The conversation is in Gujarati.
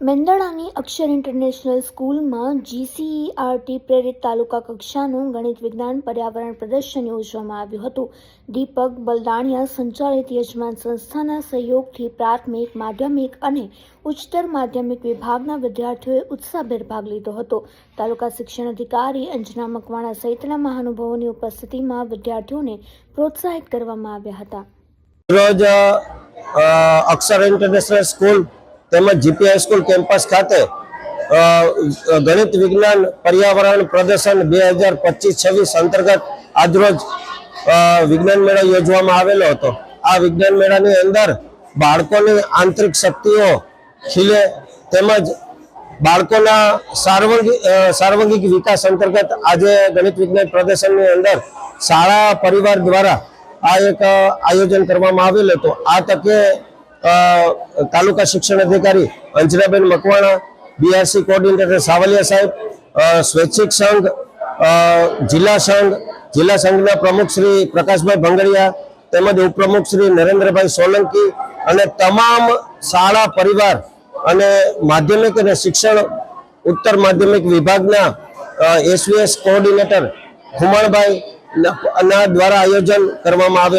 મેંદડાની અક્ષર ઇન્ટરનેશનલ સ્કૂલમાં જીસીઈઆરટી પ્રેરિત તાલુકા કક્ષાનું ગણિત વિજ્ઞાન પર્યાવરણ પ્રદર્શન યોજવામાં આવ્યું હતું. દીપક બલદાણિયા સંચાલિત યજમાન સંસ્થાના સહયોગથી પ્રાથમિક, માધ્યમિક અને ઉચ્ચતર માધ્યમિક વિભાગના વિદ્યાર્થીઓએ ઉત્સાહભેર ભાગ લીધો હતો. તાલુકા શિક્ષણ અધિકારી અંજના મકવાણા સહિતના મહાનુભાવોની ઉપસ્થિતિમાં વિદ્યાર્થીઓને પ્રોત્સાહિત કરવામાં આવ્યા હતા. અક્ષર ઇન્ટરનેશનલ સ્કૂલ તેમજ જીપી હાઈસ્કૂલ કેમ્પસ ખાતે ગણિત વિજ્ઞાન પર્યાવરણ પ્રદર્શન બે હજાર પચીસ છવ્વીસ અંતર્ગત આજરોજ વિજ્ઞાન મેળો યોજવામાં આવેલો હતો. આ વિજ્ઞાન મેળાની અંદર બાળકોની આંતરિક શક્તિઓ ખીલે તેમજ બાળકોના સાર્વંગિક સાર્વંગિક વિકાસ અંતર્ગત આજે ગણિત વિજ્ઞાન પ્રદર્શનની અંદર શાળા પરિવાર દ્વારા આ એક આયોજન કરવામાં આવેલ હતું. આ તકે તાલુકા શિક્ષણ અધિકારી અંજનાબેન મકવાણા બીઆરસી કોર્ડિનેટર સાવલિયા સાહેબ સ્વૈચ્છિક સંઘ જિલ્લા સંઘ, જિલ્લા સંઘના પ્રમુખ શ્રી પ્રકાશભાઈ ભંગડિયા તેમજ ઉપપ્રમુખ શ્રી નરેન્દ્રભાઈ સોલંકી અને તમામ શાળા પરિવાર અને માધ્યમિક અને શિક્ષણ ઉત્તર માધ્યમિક વિભાગના એસવીએસ કોઓર્ડિનેટર ખુમાણભાઈ દ્વારા આયોજન કરવામાં આવે